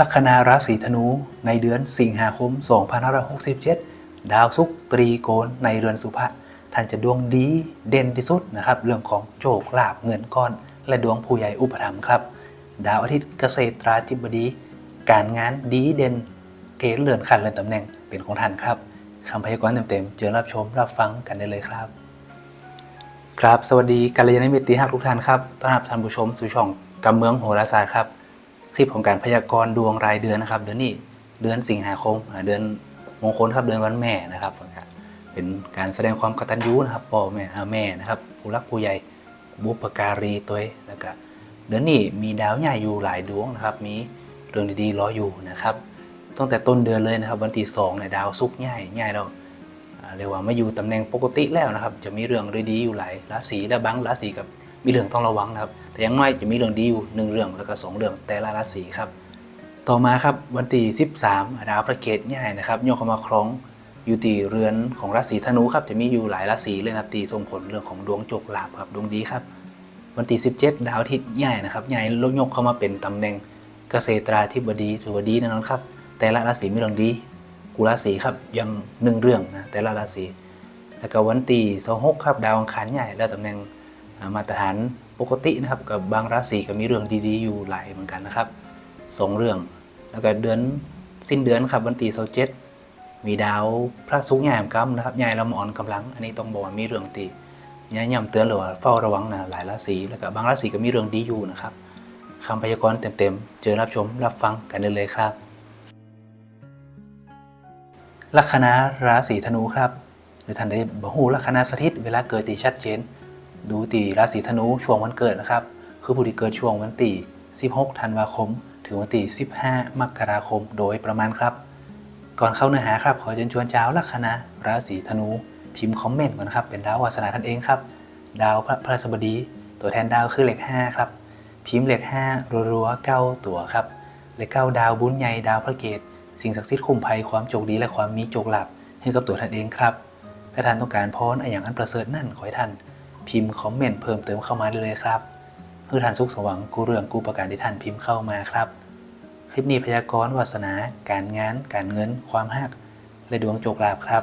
ลัคนาราศีธนูในเดือนสิงหาคม 2567 ดาวศุกร์ตรีโกณในเรือนสุภะท่านจะดวงดีเด่นที่สุดนะครับ เรื่องของโชคลาภเงินก้อน และดวงผู้ใหญ่อุปถัมภ์ครับ ดาวอาทิตย์เกษตราธิบดี การงานดีเด่นเกณฑ์เลื่อนขั้นเลื่อนตำแหน่งเป็นของท่านครับคำพยากรณ์เต็มๆเจอรับชมรับฟังกันได้เลยครับ ครับสวัสดีกัลยาณมิตรที่ฮักทุกท่านครับต้อนรับท่านผู้ชมสู่ช่องกำเมืองโหราศาสตร์ครับ คลิปของการพยากรณ์ดวงรายเดือนนะครับ เดือนนี้เดือนสิงหาคมเดือนมงคลครับเดือนวันแม่นะครับเป็นการแสดงความกตัญญูนะครับพ่อแม่อาแม่นะครับผู้รักผู้ใหญ่บุปการีตัวเองแล้วก็เดือนนี้มีดาวใหญ่อยู่หลายดวงนะครับ มีเรื่องดีๆรออยู่นะครับตั้งแต่ต้นเดือนเลยนะครับ วันที่สองเนี่ยดาวศุกใหญ่ใหญ่เราเรียกว่าไม่อยู่ตำแหน่งปกติแล้วนะครับ จะมีเรื่องดีๆอยู่หลายราศีและบางราศีกับ มีเรื่องต้องระวังนะครับ แต่ยังน้อยจะมีเรื่องดีอยู่หนึ่งเรื่องแล้วก็สองเรื่องแต่ละราศีครับ ต่อมาครับวันที่13ดาวพระเกตใหญ่นะครับโยกเข้ามาครองอยู่ที่เรือนของราศีธนูครับจะมีอยู่หลายราศีเลยนะครับที่ส่งผลเรื่องของดวงโจกลาภครับดวงดีครับ วันที่17 ดาวอาทิตย์ใหญ่นะครับใหญ่ลดยกเข้ามาเป็นตำแหน่งเกษตราธิบดีถือว่าดีแน่นอนครับ แต่ละราศีมีเรื่องดีกุราศีครับยังหนึ่งเรื่องนะแต่ละราศีแล้วก็วันที่26ครับดาวอังคารใหญ่และตำแหน่ง มาตรฐานปกตินะครับกับบางราศีก็มีเรื่องดีๆอยู่หลายเหมือนกันนะครับสองเรื่องแล้วก็เดือนสิ้นเดือนครับวันที่27มีดาวพระศุกใหญ่กำนะครับใหญ่ละมอนกำลัง อันนี้ต้องบอกว่ามีเรื่องตีย้ำย้ำเตือนเลยว่าเฝ้าระวังนะหลายราศีแล้วก็บางราศีก็มีเรื่องดีอยู่นะครับคำพยากรณ์เต็มๆ เจอรับชมรับฟังกันได้เลยครับ ลัคนาราศีธนูครับ หรือท่านได้บหูลัคนาสถิตเวลาเกิดตีชัดเจน ดูตีราศีธนูช่วงวันเกิดนะครับ คือผู้ที่เกิดช่วงวันตี16 ธันวาคม ถึงวันตี15 มกราคมโดยประมาณครับ ก่อนเข้าเนื้อหาครับ ขอเชิญชวนเจ้าลัคนาราศีธนู พิมพ์คอมเมนต์ก่อนนะครับ เป็นดาววาสนาท่านเองครับ ดาวพระพฤหัสบดี ตัวแทนดาวคือเลข5ครับ พิมพ์เลข5รัวๆเก้าตัวครับ เลขเก้าดาวบุญใหญ่ดาวพระเกตสิ่งศักดิ์สิทธิ์คุ้มภัยความโชคดีและความมีโชคลาภให้กับตัวท่านเองครับ ถ้าท่านต้องการพรออย่างอันประเสริฐนั่นขอให้ท่าน พิมพ์คอมเมนต์เพิ่มเติมเข้ามาได้เลยครับเพื่อท่านสุขสวังกูเรื่องกูประการที่ท่านพิมพ์เข้ามาครับ คลิปนี้พยากรณ์วาสนา การงาน การเงิน ความหัก และดวงโชคลาภครับ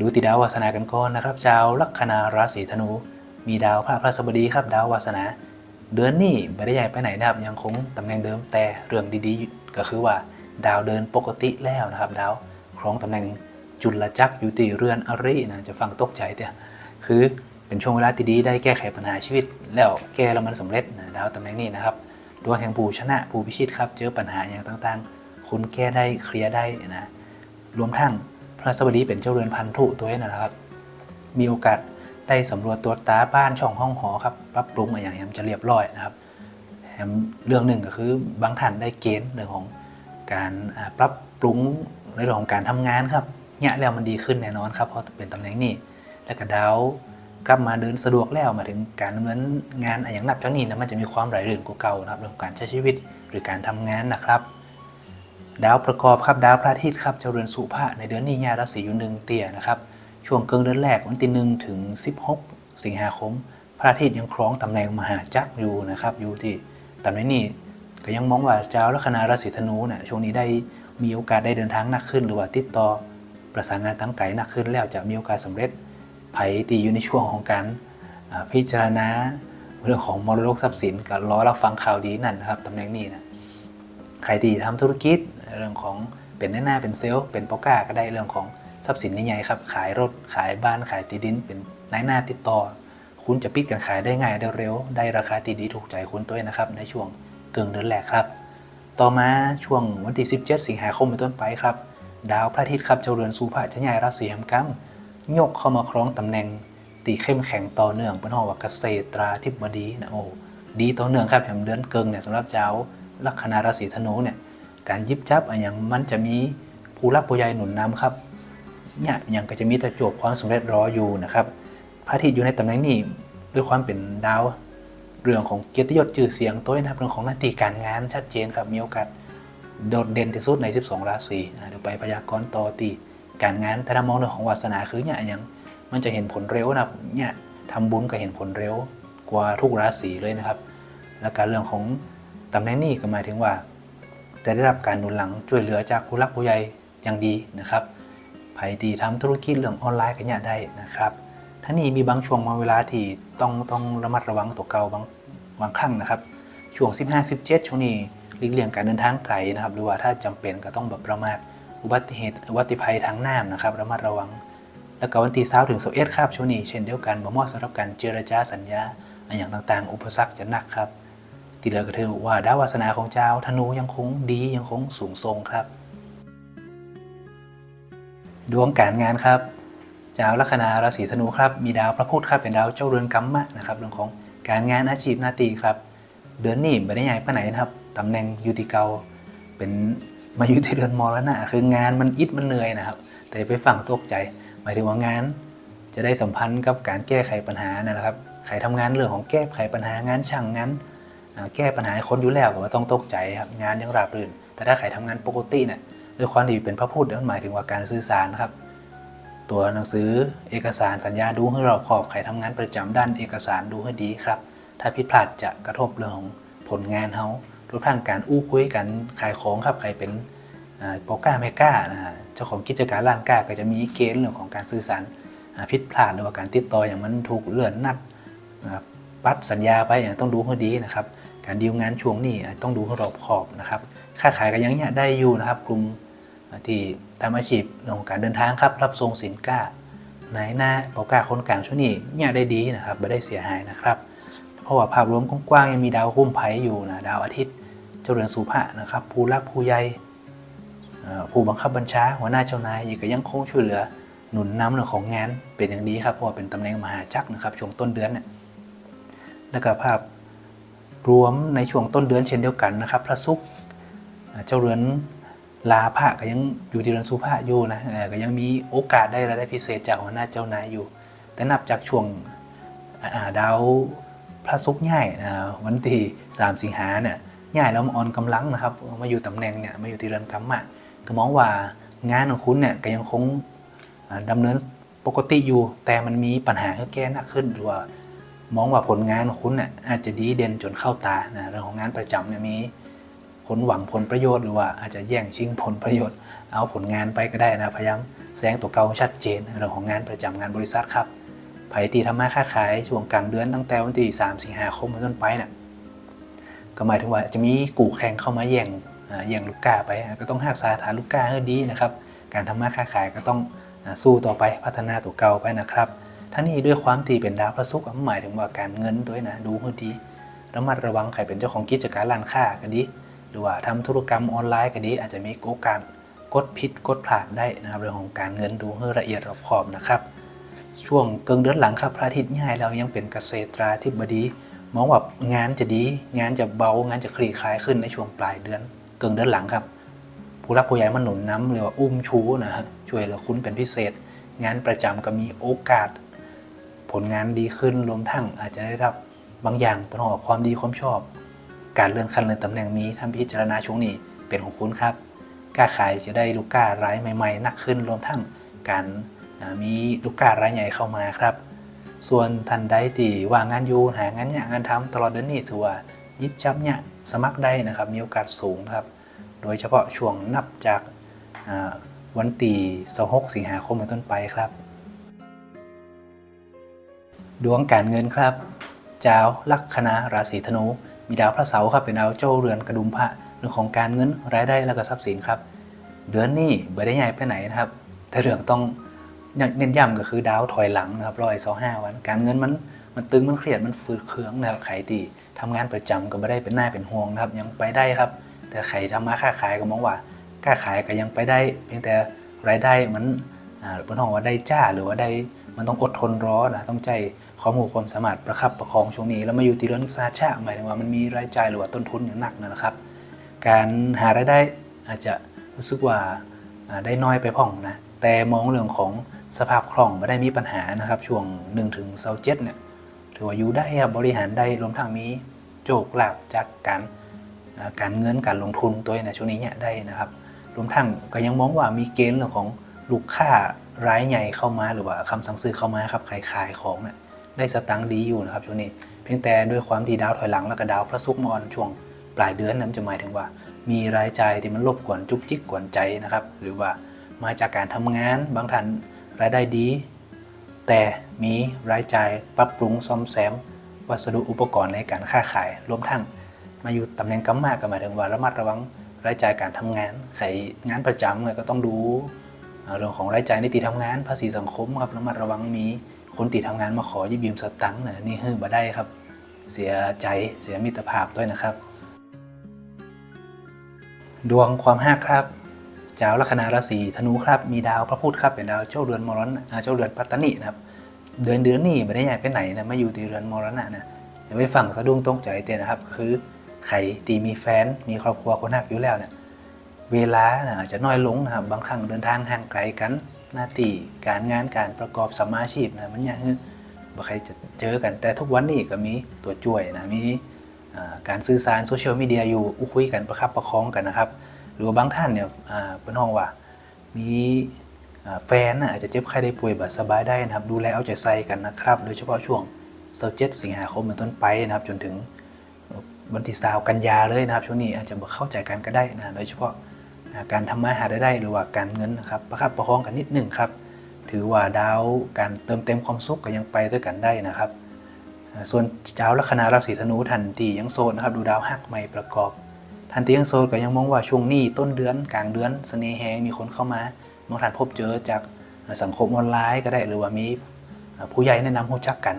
ดูติดาววาสนากันก่อนนะครับชาวลัคนาราศีธนู มีดาวพระพฤหัสบดีครับ ดาววาสนา เดือนนี้ไม่ได้ย้ายไปไหนนะครับยังคงตำแหน่งเดิมแต่เรื่องดีๆ ก็คือว่า ดาวเดินปกติแล้วนะครับ ดาวครองตำแหน่ง จุลจักรอยู่ที่เรือนอรินะจะฟังตกใจแต่คือเป็นช่วงเวลาที่ดีได้แก้ไขปัญหาชีวิต แล้วแก้แล้วมันสำเร็จนะดาวตำแหน่งนี้นะครับดวงแห่งผู้ชนะผู้พิชิตครับ เจอปัญหาอย่างต่างๆ คุณแก้ได้เคลียร์ได้นะรวมทั้งพระสบดีเป็นเจ้าเรือนพันธุตัวเองนะครับ มีโอกาสได้สำรวจตัวตาบ้านช่องห้องหอครับปรับปรุงอย่างนี้จะเรียบร้อยนะครับแถมเรื่องหนึ่งก็คือบางท่านได้เกณฑ์เรื่องของการปรับปรุงในเรื่องของการทำงานครับ เนี่ยแล้วมันดีขึ้นแน่นอนครับเพราะเป็นตำแหน่งนี้แล้วก็ดาวกลับมาเดินสะดวกแล้วมาถึงการดำเนินงานอะอย่างนับจานี้นะมันจะมีความไหลลื่นกว่าเก่านะครับเรื่องการใช้ชีวิตหรือการทำงานนะครับ ดาวประกอบครับดาวพระอาทิตย์ครับเจริญสุภาในเดือนนี้ญาราศีอยู่หนึ่งเตี่ยนะครับช่วงเกิงเดือนแรกวันที่หนึ่งถึง 16 สิงหาคม พระอาทิตย์ยังครองตำแหน่งมหาจักรอยู่นะครับอยู่ที่ตำแหน่งนี้ก็ยังมองว่าเจ้าลัคนาราศีธนูเนี่ยช่วงนี้ได้มีโอกาสได้เดินทางหนักขึ้นหรือว่าติดต่อ ประสานงานตั้งไกลหนักขึ้นแล้วจะมีโอกาสสำเร็จไผตีอยู่ในช่วงของการพิจารณาเรื่องของมรดกทรัพย์สินกับรอรับฟังข่าวดีนั่นนะครับตำแหน่งนี้นะใครที่ทำธุรกิจเรื่องของเป็นหน้าเป็นเซลล์เป็นโปก้าก็ได้เรื่องของทรัพย์สินใหญ่ๆครับ ขายรถขายบ้านขายที่ดิน เป็นนายหน้าติดต่อ คุณจะปิดกันขายได้ง่ายได้เร็ว ได้ราคาที่ดีถูกใจคุณตัวเองนะครับ ในช่วงเกิงเดือนแรกครับ ต่อมาช่วงวันที่ 17 สิงหาคมเป็นต้นไปครับ ดาวพระอาทิตย์ครับเจ้าเรือนสู่พระจะย้ายราศีแห่งกัมยกเข้ามาครองตำแหน่ง ตีเข้มแข็งต่อเนื่องเป็นห้องว่าเกษตราธิบดีนะโอ้ดีต่อเนื่องครับแถมเดือนเกิงเนี่ยสำหรับเจ้าลัคนาราศีธนูเนี่ยการยิบจับอะอย่างมันจะมีผู้รักผู้ใหญ่หนุนนำครับเนี่ยอย่างก็จะมีแต่จวบความสำเร็จรออยู่นะครับพระอาทิตย์อยู่ในตำแหน่งนี้ด้วยความเป็นดาว เรื่องของเกียรติยศชื่อเสียงตัวนะครับเรื่องของหน้าที่การงานชัดเจนครับมีโอกาส โดดเด่นที่สุดใน 12 ราศีเดี๋ยวไปพยากรณ์ต่อตีการงานถ้ามองเรื่องของวาสนาคือเนี่ยย่างมันจะเห็นผลเร็วนะเนี่ยทำบุญก็เห็นผลเร็วกว่าทุกราศีเลยนะครับ แล้วการเรื่องของตำแหน่งนี้ก็หมายถึงว่า จะได้รับการหนุนหลังช่วยเหลือจากผู้รักผู้ใหญ่อย่างดีนะครับไผตีทำธุรกิจเรื่องออนไลน์กันเนี่ยได้นะครับทั้งนี้มีบางช่วงบางเวลาที่ต้องต้องระมัดระวังตัวเก่าบางบางครั้งนะครับ ช่วง 15 17 ช่วงนี้ หลีกเลี่ยงการเดินทางไกลนะครับ หรือว่าถ้าจำเป็นก็ต้องแบบประมาทอุบัติเหตุอุบัติภัยทางน้ำนะครับระมัดระวัง แล้วก็วันที่เช้าถึง11ครับช่วงนี้เช่นเดียวกันบ่เหมาะสำหรับการเจรจาสัญญาอันอย่างต่างๆ อุปสรรคจะหนักครับที่เหลือก็ถือว่าดาววาสนาของเจ้าธนูยังคงดียังคงสูงทรงครับ ดวงการงานครับเจ้าลัคนาราศีธนูครับมีดาวพระพุธครับเป็นดาวเจ้าเรือนกัมมะนะครับเรื่องของการงานอาชีพหน้าที่ครับ เดือนนี้ไม่ได้ใหญ่ไปไหนนะครับ ตำแหน่งอยูติเกาเป็นมาอยู่ที่เรือนมรณะคืองานมันอิดมันเหนื่อยนะครับ แต่ไปฟังตกใจ หมายถึงว่างานจะได้สัมพันธ์กับการแก้ไขปัญหานะครับใครทำงานเรื่องของแก้ไขปัญหางานช่างงานแก้ปัญหาคนอยู่แล้วก็ว่ต้องตกใจครับงานยังราบรื่น แต่ถ้าใครทำงานปกติเนี่ยด้วยความที่เป็นพระพุทธนั่นหมายถึงว่าการสื่อสารครับ ตัวหนังสือเอกสารสัญญาดูให้รอบคอบใครทำงานประจำด้านเอกสารดูให้ดีครับ ถ้าผิดพลาดจะกระทบเรื่องของผลงานเขา รวมทั้งการอู้คุยกันขายของครับใครเป็นโปก้าไม่กล้านะฮะเจ้าของกิจการร้านกล้าก็จะมีเกณฑ์เรื่องของการสื่อสารผิดพลาดหรือว่าการติดต่ออย่างมันถูกเลื่อนนัดปัดสัญญาไปต้องดูให้ดีนะครับ การดีลงานช่วงนี้ต้องดูให้รอบขอบนะครับค่าขายก็ยังเนี่ยได้อยู่นะครับ กลุ่มที่ทำอาชีพเรื่องของการเดินทางครับรับส่งสินค้าในหน้าโปก้าคนกลางช่วงนี้เนี่ยได้ดีนะครับไม่ได้เสียหายนะครับ เพราะว่าภาพรวมกว้างๆยังมีดาวคุ้มไผ่อยู่นะดาวอาทิตย์ เจ้าเรือนสุภะนะครับ ผู้รักผู้ใหญ่เอ่อผู้บังคับบัญชาหัวหน้าเจ้านายก็ยังคงช่วยเหลือหนุนนำเรื่องของงานเป็นอย่างดีครับเพราะว่าเป็นตำแหน่งมหาจักรนะครับช่วงต้นเดือนเนี่ยแล้วก็ภาพรวมในช่วงต้นเดือนเช่นเดียวกันนะครับ พระศุกร์เจ้าเรือนลาภะก็ยังอยู่ที่เรือนสุภะอยู่นะก็ยังมีโอกาสได้รายได้พิเศษจากหัวหน้าเจ้านายอยู่ แต่นับจากช่วงาดาว พระศุกร์ย่ายนะวันที่สามสิงหาเนี่ยย่ายแล้วมาออนกำลังนะครับ มาอยู่ตำแหน่งเนี่ยมาอยู่ที่เรือนกำมะก็มองว่างานของคุณเนี่ยก็ยังคงอ่าดำเนินปกติอยู่ แต่มันมีปัญหาให้แก้หนักขึ้นหรือว่ามองว่าผลงานของคุณเนี่ยอาจจะดีเด่นจนเข้าตานะเรื่องของงานประจำเนี่ยมีคนหวังผลประโยชน์หรือว่าอาจจะแย่งชิงผลประโยชน์ เอาผลงานไปก็ได้นะพยายามแสดงตัวเก่าชัดเจนเรื่องของงานประจำงานบริษัทครับ ไผตีทำมาค้าขายช่วงกลางเดือนตั้งแต่วันที่3สิงหาคมเป็นต้นไปเนี่ยก็หมายถึงว่าจะมีกู่แข่งเข้ามาแย่งแย่งลูกค้าไปก็ต้องหักษาฐานลูกค้าให้ดีนะครับ การทำมาค้าขายก็ต้องสู้ต่อไปพัฒนาตัวเก่าไปนะครับทั้งนี้ด้วยความที่เป็นดาวพระศุกร์หมายถึงว่าการเงินด้วยนะดูให้ดีระมัดระวังใครเป็นเจ้าของกิจการร้านค้าก็ดี หรือว่าทำธุรกรรมออนไลน์ก็ดี อาจจะมีโอกาสกดผิดกดพลาดได้นะครับเรื่องของการเงินดูให้ละเอียดรอบคอบนะครับ ช่วงเกิงเดือนหลังครับพระอาทิตย์ย้ายเรายังเป็นเกษตราธิบดีมองว่างานจะดี งานจะเบางานจะคลี่คลายขึ้นในช่วงปลายเดือน เกิงเดือนหลังครับ ผู้รักผู้ใหญ่มาหนุนน้ำเรียกว่าอุ้มชูนะฮะช่วยเหลือคุณเป็นพิเศษ งานประจำก็มีโอกาส ผลงานดีขึ้นรวมทั้งอาจจะได้รับบางอย่างเป็นของความดีความชอบ การเลื่อนขั้นเลื่อนตำแหน่งมีทำพิจารณาช่วงนี้เป็นของคุณครับกล้าขายจะได้ลูกค้ารายใหม่ ๆ นักขึ้นรวมทั้งการ มีลูกค้ารายใหญ่เข้ามาครับ ส่วนท่านใดที่ว่างงานอยู่หางานเนี่ยงานทำตลอดเดือนนี้ถือว่ายิบจับเนี่ยสมัครได้นะครับมีโอกาสสูงครับ โดยเฉพาะช่วงนับจากวันตี26สิงหาคมเป็นต้นไปครับ ดวงการเงินครับ เจ้าลัคนาราศีธนู มีดาวพระเสาร์ครับเป็นดาวเจ้าเรือนกระดุมพระเรื่องของการเงินรายได้และก็ทรัพย์สินครับ เดือนนี้ไม่ได้ใหญ่ไปไหนนะครับ แต่เรื่องต้อง เน้นย้ำก็คือดาวถอยหลังนะครับร้อยสองห้าวัน การเงินมันมันตึงมันเครียดมันฝืดเคืองนะครับใครที่ทำงานประจำก็ไม่ได้เป็นหน้าเป็นห่วงนะครับ ยังไปได้ครับ แต่ใครทำมาค้าขายก็มองว่าค้าขายก็ยังไปได้เพียงแต่รายได้มันอ่าบนห้องว่าได้จ้าหรือว่าได้มันต้องอดทนรอนะต้องใจข้อมูลความสามารถประคับประคองช่วงนี้ แล้วมาอยู่ที่เรื่องซาชาหมายถึงว่ามันมีรายจ่ายหรือว่าต้นทุนอย่างหนักนะครับ การหารายได้อาจจะรู้สึกว่าได้น้อยไปพ่องนะแต่มองเรื่องของ สภาพคล่องไม่ได้มีปัญหานะครับ ช่วง1ถึงเจ็ดเนี่ยถือว่าอยู่ได้ครับบริหารได้รวมทั้งมีโจกลาบจากการการเงินการลงทุนตัวในช่วงนี้เนี่ยได้นะครับ รวมทั้งก็ยังมองว่ามีเกณฑ์เรื่องของลูกค้ารายใหญ่เข้ามาหรือว่าคำสั่งซื้อเข้ามาครับขายขายของเนี่ยได้สตังค์ดีอยู่นะครับช่วงนี้ เพียงแต่ด้วยความที่ดาวถอยหลังแล้วก็ดาวพระศุกร์มอนช่วงปลายเดือนนั้นจะหมายถึงว่า มีรายจ่ายที่มันรบกวนจุกจิกกวนใจนะครับ หรือว่ามาจากการทำงานบางท่าน รายได้ดี แต่มีรายจ่ายปรับปรุงซ่อมแซม วัสดุอุปกรณ์ในการค้าขายรวมทั้งมาอยู่ตำแหน่งกำมากก็หมายถึงว่าระมัดระวังรายจ่ายการทำงานใครงานประจำก็ต้องดูเรื่องของรายจ่ายในที่ทำงาน ภาษีสังคมครับระมัดระวังมีคนติดทำงานมาขอยืมยืมสตังค์นะนี่ฮือบ่ได้ครับ เสียใจเสียมิตรภาพด้วยนะครับ ดวงความห้าครับ เจ้าลัคนาราศีธนูครับ มีดาวพระพุธครับเป็นดาวเจ้าเรือนมรณะเจ้าเรือนปัตตนินะครับ เดือนเดือนนี้ไม่ได้ย้ายไปไหนนะมาอยู่ที่เรือนมรณะนะอย่าไปฟังสะดุ้งตกใจเตียนะครับ คือใครตีมีแฟนมีครอบครัวคนหักอยู่แล้วเนี่ยเวลานะอาจจะน้อยลงนะครับบางครั้งเดินทางห่างไกลกันหน้าที่การงานการประกอบสมมาชีพนะมันยากคือบ่ใครจะเจอกันแต่ทุกวันนี้ก็มีตัวช่วยนะมีการสื่อสารโซเชียลมีเดียอยู่อุคุยกันประคับประคองกันนะครับ หรือว่าบางท่านเนี่ยอ่าเป็นห้องว่ามีแฟนอาจจะเจ็บไข้ได้ป่วยแบบสบายได้นะครับ ดูแลเอาใจใส่กันนะครับ โดยเฉพาะช่วง27สิงหาคมเป็นต้นไปนะครับ จนถึงวันที่สาวกันยาเลยนะครับ ช่วงนี้อาจจะเข้าใจกันก็ได้นะโดยเฉพาะการทำมาหาได้ได้หรือว่าการเงินนะครับประคับประคองกันนิดหนึ่งครับ ถือว่าดาวการเติมเต็มความสุขก็ยังไปด้วยกันได้นะครับ ส่วนดาลัคนาราศีธนูทันทียังโซนนะครับ ดูดาวหักใหม่ประกอบ ทันทียังโซนก็ยังมองว่าช่วงนี้ต้นเดือนกลางเดือนเสน่ห์แฮงมีคนเข้ามาบางท่านพบเจอจากสังคมออนไลน์ก็ได้หรือว่ามีผู้ใหญ่แนะนำรู้จักกัน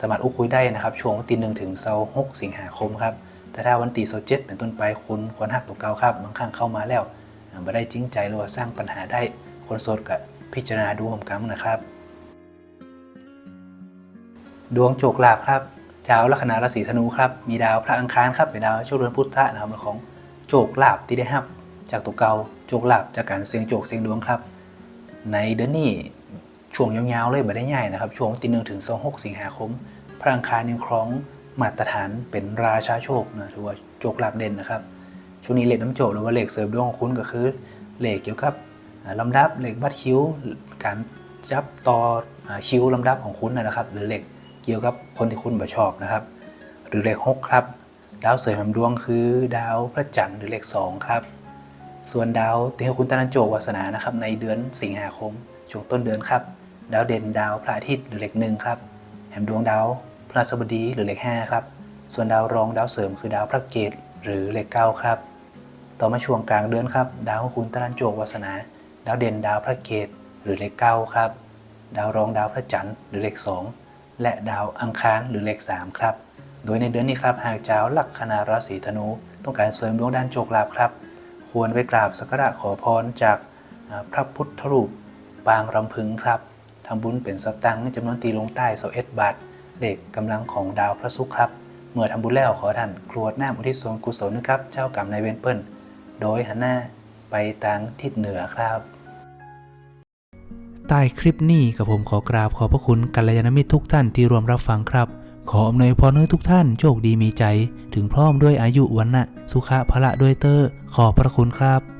สามารถอุ้คุยได้นะครับช่วงวันที่หนึ่งถึงเสาร์หกสิงหาคมครับแต่ถ้าวันที่เสาร์เจ็ดเป็นต้นไปคุณควรหักตัวเก่าครับบางครั้งเข้ามาแล้วไม่ได้จริงใจหรือว่าสร้างปัญหาได้คนโสดก็พิจารณาดูผมกันนะครับ ดวงโจกลาภครับ เจ้าลัคนาราศีธนูครับ มีดาวพระอังคารครับเป็นดาวโชคเรือนพุทธะนะครับของโจกลาภที่ได้รับ จากตัวเก่าโจกลาภจากการเสี่ยงโจกเสี่ยงดวงครับ ในเดือนนี้ช่วงยาวๆเลยไม่ได้ง่ายนะครับ ช่วงที่หนึ่งถึงสองหกสิงหาคม พระอังคารยังครองมาตรฐานเป็นราชาโชคนะถือว่าโจกลาภเด่นนะครับช่วงนี้เลขน้ำโจกหรือว่าเลขเสริมดวงของคุณก็คือเลขเกี่ยวกับลำดับเลขบัตรคิวการจับต่อคิวลำดับของคุณนะครับ หรือเลข เกี่ยวกับคนที่คุณบ่ชอบนะครับ หรือเลข 6 ครับ ดาวเสริมแห่งดวงคือ ดาวพระจันทร์หรือเลข 2 ครับ ส่วนดาวที่คุณตนันโจกวาสนานะครับในเดือนสิงหาคมช่วงต้นเดือนครับ ดาวเด่นดาวพระอาทิตย์หรือเลขหนึ่งครับแห่งดวงดาวพระศัสบดีหรือเลข5ครับ ส่วนดาวรองดาวเสริมคือดาวพระเกตหรือเลขเก้าครับ ต่อมาช่วงกลางเดือนครับ ดาวของคุณตนันโจกวาสนา ดาวเด่นดาวพระเกตหรือเลขเก้าครับ ดาวรองดาวพระจันทร์หรือเลขสอง และดาวอังคารหรือเลขสามครับ โดยในเดือนนี้ครับหากเจ้าลักคนาราศีธนู ต้องการเสริมดวงด้านโชคลาภครับ ควรไปกราบสักการะขอพรจากพระพุทธรูปปางรำพึงครับทำบุญเป็นสตังค์จำนวนตีลงใต้เสาเอ็ดบาทเด็กกำลังของดาวพระศุกร์ครับ เมื่อทำบุญแล้วขอท่านกรวดน้ำอุทิศส่วนกุศลนะครับ เจ้ากรรมนายเวรเปิ้ล โดยหันหน้าไปทางทิศเหนือครับ ใต้คลิปนี้กับผมขอกราบขอบพระคุณกัลยาณมิตรทุกท่านที่รวมรับฟังครับ ขออำนวยพรให้ทุกท่านโชคดีมีใจ ถึงพร้อมด้วยอายุวันนะสุขะพละด้วยเตอร์ขอบพระคุณครับ